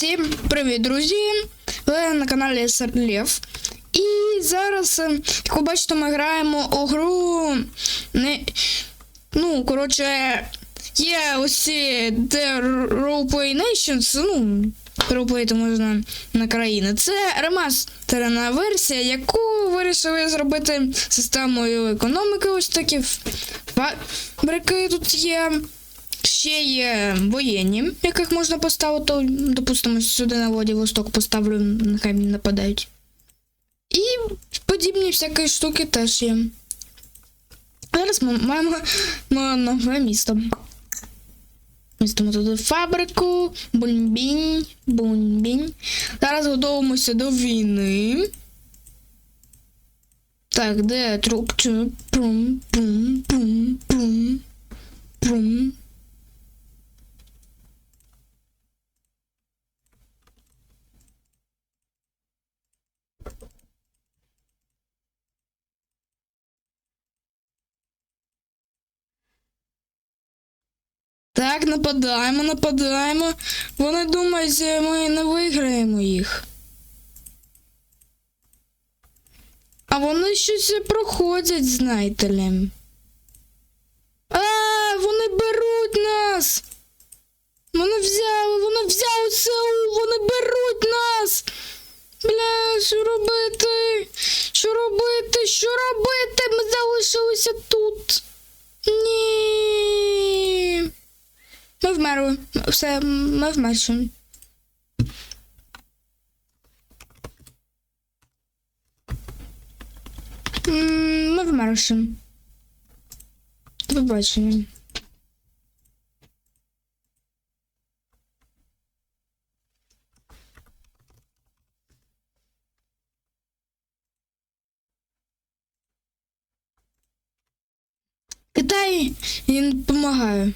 Всім привіт, друзі! Ви на каналі Сер Лев. І зараз, е, як ви бачите, ми граємо у гру. Не... Ну, коротше, є ці The Roleplay Nations, ну, роleplay можна на країни. Це ремастерна версія, яку вирішили зробити системою економіки. Ось такі фабрики тут є. Ще є воєнні, яких можна поставити. Допустимо, сюди на Владивосток поставлю, нехай мені нападають. І подібні всякі штуки теж є. Зараз ми маємо нове місто. Містимо туди фабрику, буньбінь, буньбінь. Зараз готуємося до війни. Так, де трубче? Прум, прум, прум, прум, прум. Так, нападаємо, нападаємо. Вони думають, ми не виграємо їх. А вони щось проходять, знаєте ли. А, вони беруть нас. Вони взяли, вони взяли СУ, вони беруть нас. Бля, що робити? Що робити? Що робити? Ми залишилися тут. Ні. Ми вмерли. Все, ми вмерші. Ми вмерші. До побачення. Китай їм допомагає.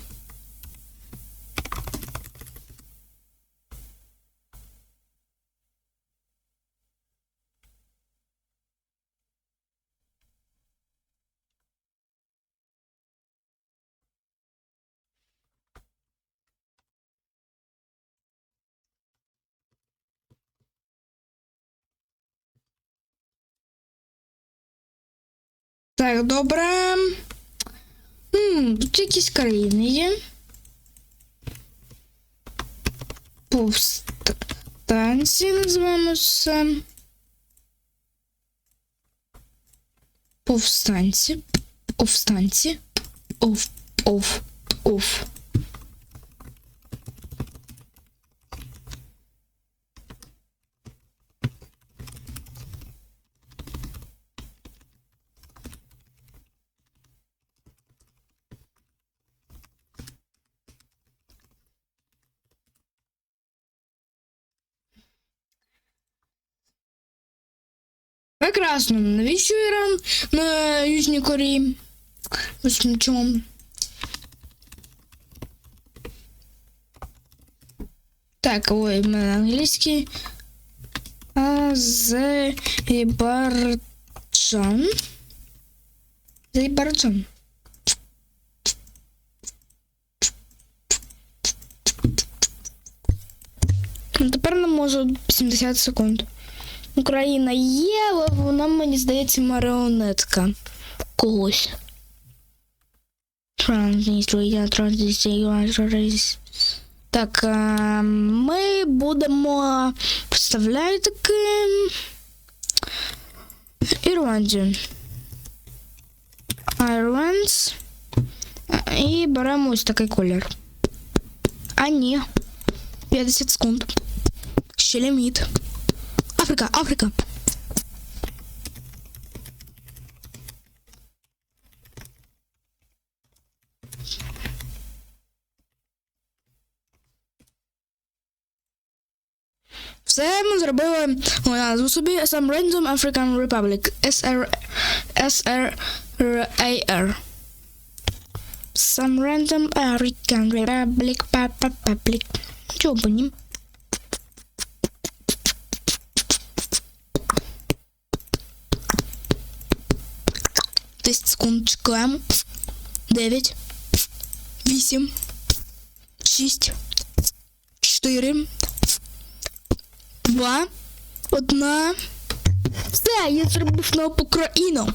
Так, добре. М, тут якісь країни є. Повстанці називаємо це. Повстанці. Повстанці. Ов. Ов. Ов. Прекрасно. Навіщо Іран на Южній Кореї? Ось чому. Так, ой, в мене англійський. Азербайджан. Азербайджан. Ну, Тепер не можу 70 секунд. Україна є, але вона, мені здається, маріонетка когось. Транзитрія, транзитрія, Так, а, ми будемо представляти таки Ірландію. Irelands. І беремо ось такий колір. А ні. 50 секунд. Ще ліміт. Африка, Африка. Все ми зробили назву собі Some Random African Republic SR SRAR Some Random African Republic Papa Public Чого по ним? 10 секунд чекаємо. 9, 8, 6, 4, два, одна. Все, я зробив на країну.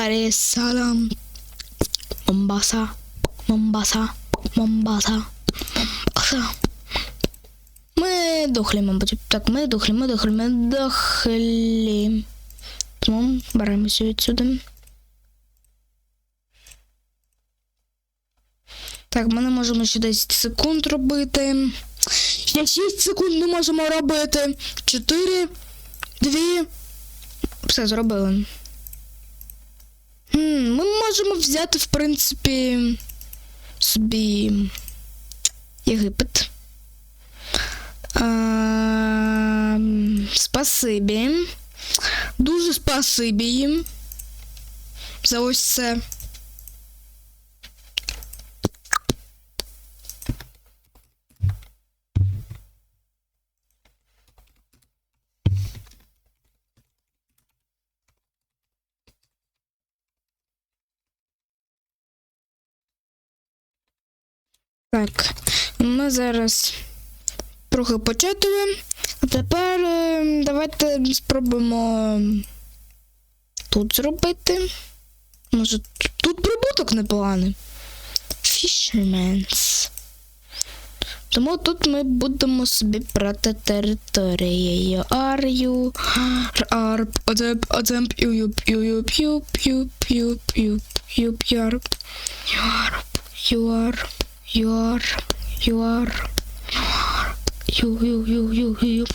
Даре салам. Момбаса. Момбаса. Момбаса. Момбаса. Ми дохлі, мабуть. Так, ми дохлі, ми дохлі, ми дохлі. Тому беремося відсюди. Так, ми не можемо ще 10 секунд робити. Ще 6 секунд не можемо робити. 4, 2. Все зробили. Ми можемо взяти, в принципі, собі Єгипет. А, спасибі. Дуже спасибі їм. За ось це. Так, ми зараз трохи початуємо, А тепер давайте спробуємо тут зробити. Може, тут прибуток непоганий. Fisherman's. Тому тут ми будемо собі брати територією. Are you Arp, Adep, Ademp, Юп, Юп, Юп, Юп, Юп, Юп, Юп, Ярп, Ярп, Юарп. Your, your, you, you.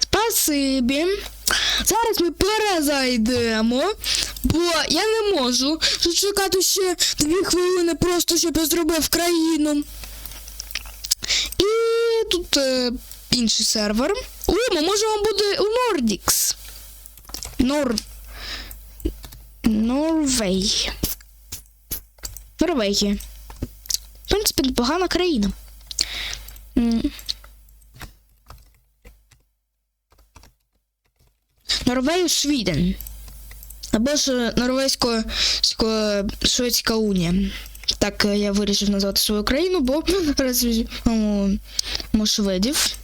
Спасибі. Зараз ми перезайдемо, бо я не можу зачекати ще дві хвилини, просто щоб я зробив країну. Тут е, інший сервер. О, ми можемо бути у Nordics. Нор... Норвей. Норвегія. В принципі, непогана країна. Норвею Свіден. Або ж Норвезько-Шведська унія. Так е, я вирішив назвати свою країну, бо зараз візьмемо шведів.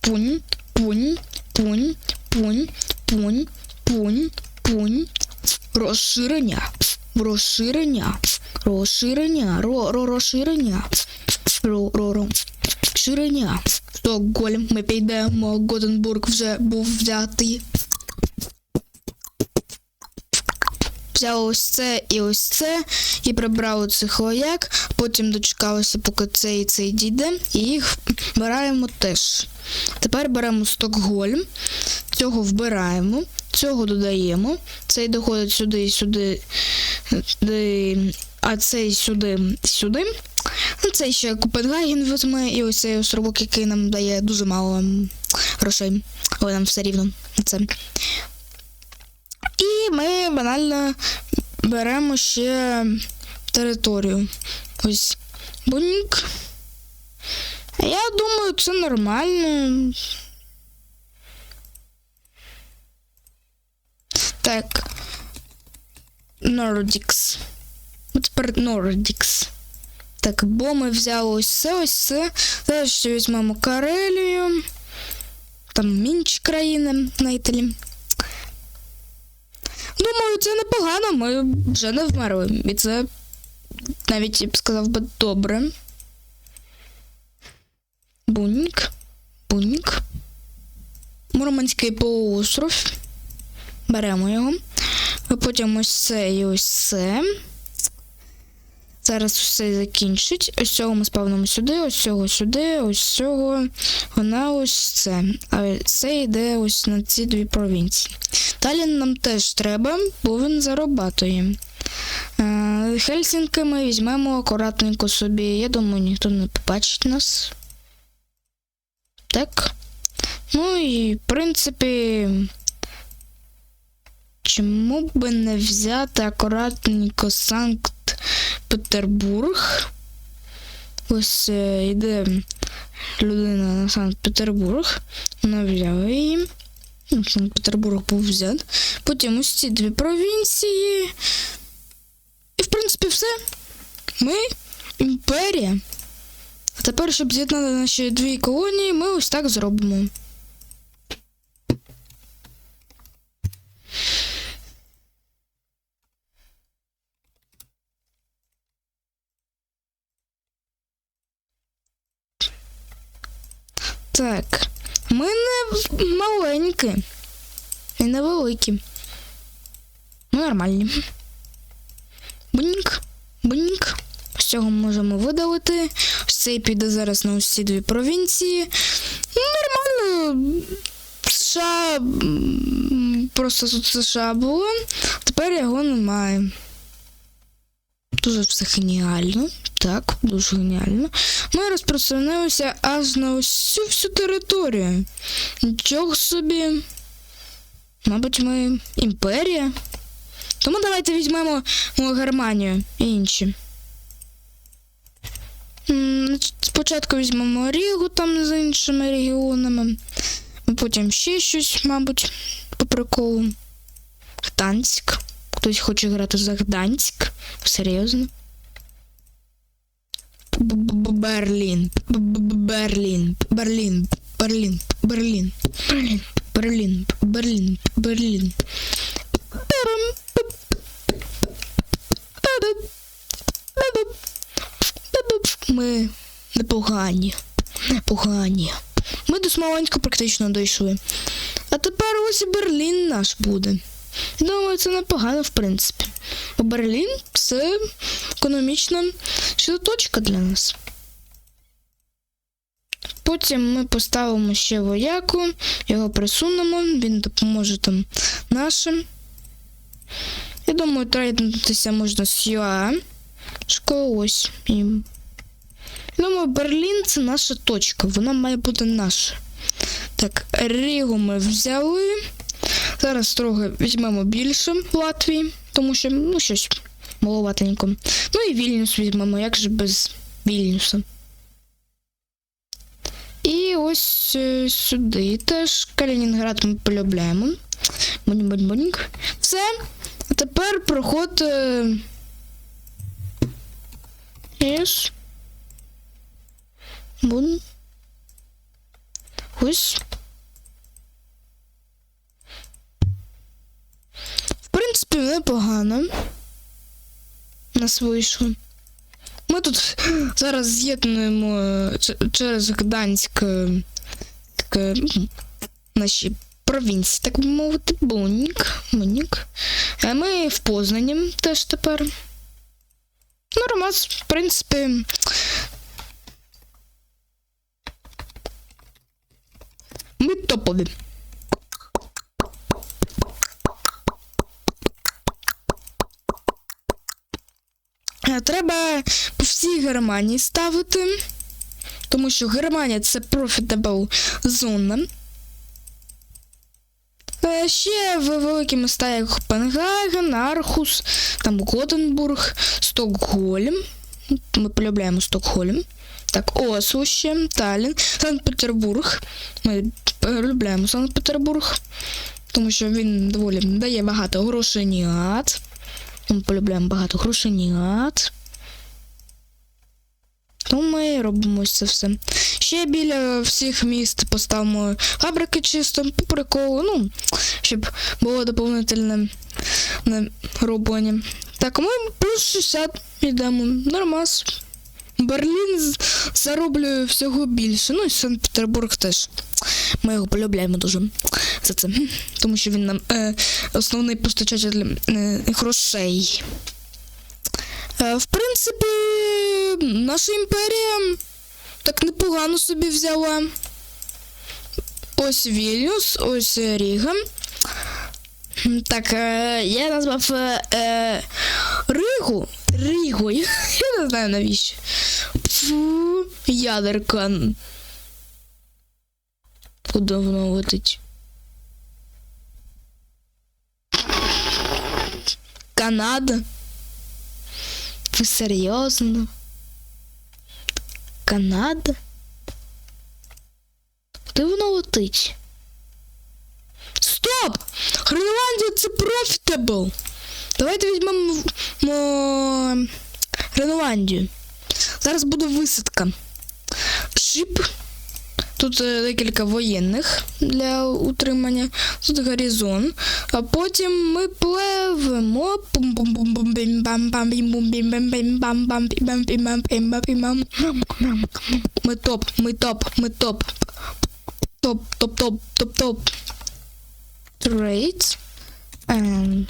Пунь, пунь, пунь, пунь, пунь, пунь, пунь. Розширення. Розширення. Розширення. Ро, ро, розширення. Ро, ро, ро. Ширення. Стокгольм. Ми підемо. Готенбург вже був взятий. Взяли ось це і ось це, і прибрали цих вояк, потім дочекалися, поки цей і цей дійде, і їх вбираємо теж. Тепер беремо Стокгольм, цього вбираємо, цього додаємо, цей доходить сюди і сюди, а цей сюди, сюди. Ну, цей ще Копенгаген візьме, і ось цей островок, який нам дає дуже мало грошей, але нам все рівно це. І ми банально беремо ще територію. Ось буньк. Я думаю, це нормально. Так. Nordics. От тепер Nordics. Так, бо ми взяли ось це, ось це. Зараз ще візьмемо Карелію. Там інші країни, знаєте лі. Це непогано, ми вже не вмерли. І це навіть я б сказав би добре. Бунік. Бунік. Мурманський полуостров. Беремо його. Потім ось це і ось це. Зараз все закінчить. Ось цього ми спавнимо сюди, ось цього сюди, ось цього. Вона ось це. А це йде ось на ці дві провінції. Далі нам теж треба, бо він зарабатує. Е, Хельсінки ми візьмемо акуратненько собі. Я думаю, ніхто не побачить нас. Так. Ну і, в принципі. Чому би не взяти акуратненько Санкт-Петербург? Ось е, йде людина на Санкт-Петербург. Вона взяла її. Ну, Санкт-Петербург був взят. Потім ось ці дві провінції. І, в принципі, все. Ми імперія. А тепер, щоб з'єднати наші дві колонії, ми ось так зробимо. Так. Ми не маленькі. І невеликі. Ми нормальні. Буньк, буньк. З цього можемо видалити. Цей піде зараз на усі дві провінції. Ну, нормально. США. Просто тут США було. Тепер його немає. Дуже все геніально. Так, дуже геніально. Ми розпространилися аж на усю всю територію. Нічого собі. Мабуть, ми імперія. Тому давайте візьмемо Германію і інші. Спочатку візьмемо Рігу там з іншими регіонами. Потім ще щось, мабуть, по приколу. Гданськ. Хтось хоче грати за Гданськ. Серйозно. Берлін. Берлін. Берлін. Берлін. Берлін. Берлін. Берлін. Берлін. Берлін. Ми непогані. Непогані. Ми до Смоленська практично дійшли. А тепер ось і Берлін наш буде. Думаю, це непогано, в принципі. Бо Берлін це економічна точка для нас. Потім ми поставимо ще вояку, його присунемо, він допоможе там нашим. Я думаю, трейднутися можна з ЮА. Ось. Я думаю, Берлін це наша точка, вона має бути наша. Так, Рігу ми взяли. Зараз трохи візьмемо більше Латвії, тому що, ну, щось маловатенько. Ну і Вільнюс візьмемо, як же без Вільнюса. І ось е, сюди теж Калінінград ми полюбляємо. Бонь-бонь-бонь. Все. А тепер проход. е, Єс. Бун. Ось. Принципі, непогано. Нас вийшло. Ми тут зараз з'єднуємо е, через Гданськ е, так, е, м, наші провінції, так би мовити, Бунік, Бунік. А ми в Познані теж тепер. Нормас, в принципі. Ми топові. Треба по всій Германії ставити, тому що Германія це profitable зона. Е, Ще в великі міста, як Копенгаген, Архус, там Готенбург, Стокгольм. Ми полюбляємо Стокгольм. Так, Осло ще, Таллін, Санкт-Петербург. Ми полюбляємо Санкт-Петербург, тому що він доволі дає багато грошенят. Ми полюбляємо багато грушенят. Тому ми робимо це все. Ще біля всіх міст поставимо фабрики чисто по приколу, ну, щоб було доповнительне роблення. Так, ми плюс 60 йдемо. Нормас. Берлін зароблює всього більше. Ну і Санкт-Петербург теж. Ми його полюбляємо дуже за це. Тому що він нам е, основний постачатель е, грошей. Е, в принципі, наша імперія так непогано собі взяла. Ось Вільнюс, ось Ріга. Так, е, я назвав е, е Ригу Рігою. Я не знаю навіщо. Фу, ядерка. Куди воно летить? Канада? Ви серйозно? Канада? Куди воно летить? Стоп! Гренландія це профітабл! Давайте візьмемо Реноландію. Зараз буде висадка. Шип. Тут е, декілька воєнних для утримання. Тут горизон. А потім ми пливемо. Ми топ, ми топ, ми топ. Топ, топ, топ, топ, топ. Трейд. And...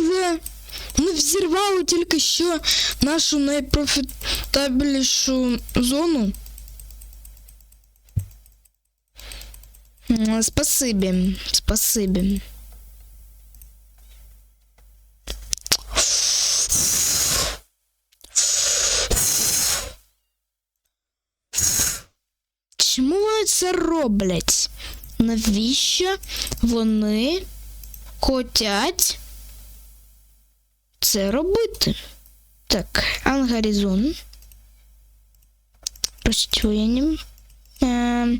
але не взірвало тільки що нашу найпрофітабельнішу зону. Спасибі, спасибі. Чому вони це роблять? Навіщо вони хотять? це робити. Так, ангаризон. Розчуєнім. Ем, е,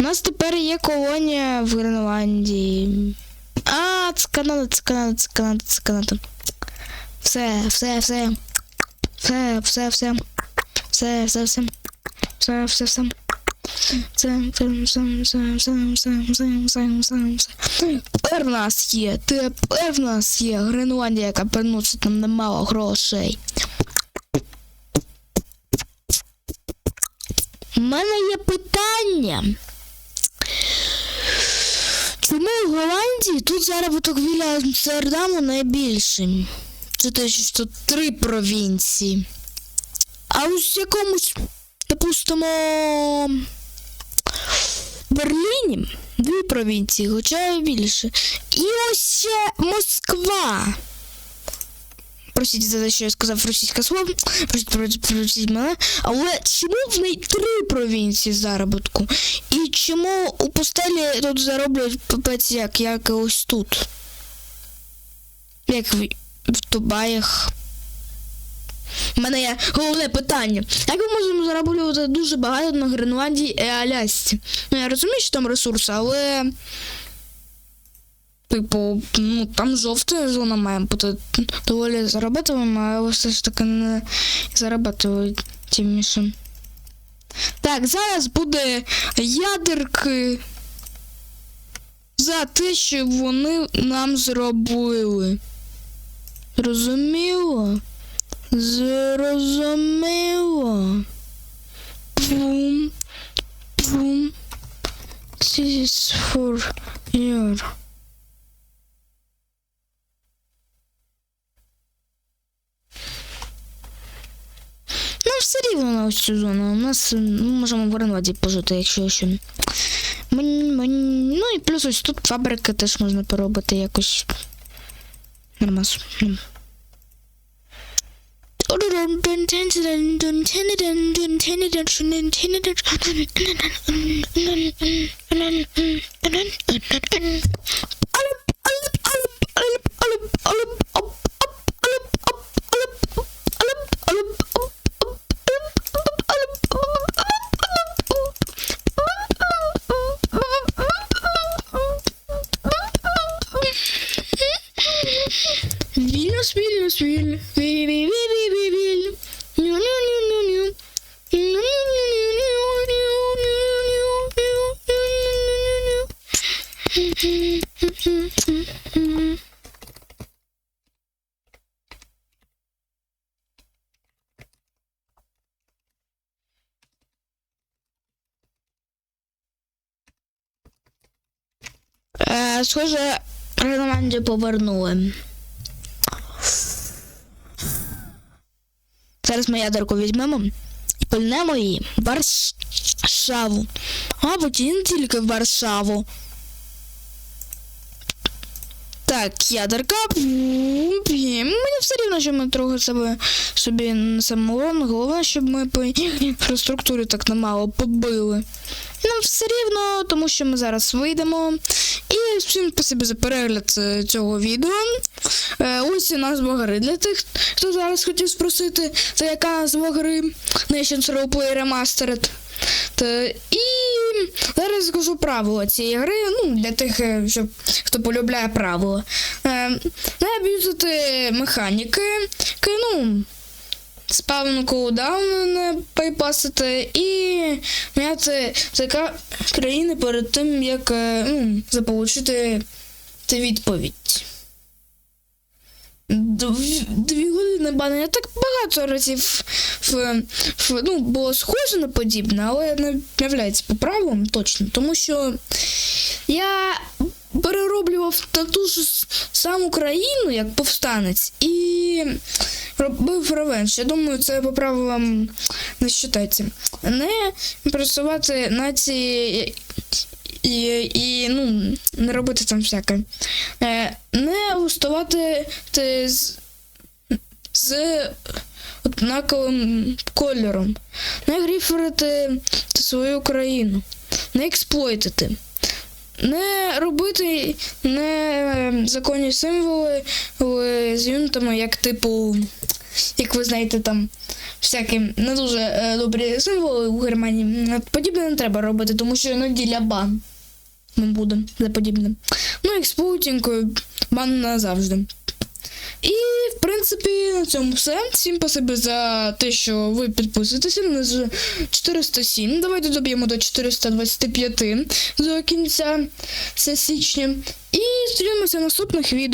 у нас тепер є колонія в Гренландії. А, це Канада, це Канада, це Канада, це Канада. Все, все, все. Все, все, все. Все, все, все. Все, все, все. Тепер в нас є. Тепер в нас є Гренландія, яка приносить нам немало грошей. У мене є питання. Чому в Голландії тут заробіток біля Амстердаму найбільший? Чи те, що три провінції? А ось якомусь, допустимо. Берліні дві провінції, хоча і більше. І ось ще Москва. Просіть за те, що я сказав російське слово, просіть, просіть мене. Але чому в неї три провінції заробітку? І чому у постелі тут зароблять пипець як, як ось тут? Як в, в Дубаях? в мене є головне питання. Як ми можемо зароблювати дуже багато на Гренландії і Алясці? Ну, я розумію, що там ресурси, але. Типу, ну там жовта зона має бути доволі заробітливим, але все ж таки не заробітливим тімніше. Так, зараз буде ядерки за те, що вони нам зробили. Розуміло? Зрозуміло. Пум, пум. This is Ну, your. Все рівно на ось цю зону. У нас ми можемо в оренваді пожити, якщо ще. Ну і плюс ось тут фабрики теж можна поробити якось. Нормас. Minus, minus, minus, minus. Схоже, Гренландію повернули. Зараз ми ядерку візьмемо і пильнемо її в Варшаву. Мабуть, і не тільки в Варшаву. Так, ядерка. Мені все рівно, що ми трохи себе собі несемо урон. Головне, щоб ми по інфраструктурі так немало побили. Нам все рівно, тому що ми зараз вийдемо. І всім спасибі за перегляд е, цього відео. Е, ось і назва гри для тих, хто зараз хотів спросити, це яка назва гри Nations Roleplay Remastered. Та, і зараз скажу правила цієї гри, ну, для тих, е, щоб, хто полюбляє правила. Е, не аб'юзити механіки, ки, ну, спавну кулдаун пайпасити і міняти ЦК країни перед тим, як е, ну, заполучити ти відповідь. Дв- Дві години банення так багато разів в, в, ну, було схоже на подібне, але не являється по правилам точно, тому що я перероблював на ту ж саму країну, як повстанець, і робив ревенш. Я думаю, це по правилам не вважається. Не працювати нації і, і ну, не робити там всяке. Е, не уставати ти з, з однаковим кольором. Не гріферити свою країну. Не експлойтити. Не робити незаконні символи е, з юнітами, як типу, як ви знаєте, там всякі не дуже е, добрі символи у Германії. Подібне не треба робити, тому що іноді для бан ми будемо за подібне. Ну, експлоутінг, е, бан назавжди. І, в принципі, на цьому все. Всім спасибі за те, що ви підписуєтеся. У нас 407. Давайте доб'ємо до 425 до кінця січня. І зустрінемося в наступних відео.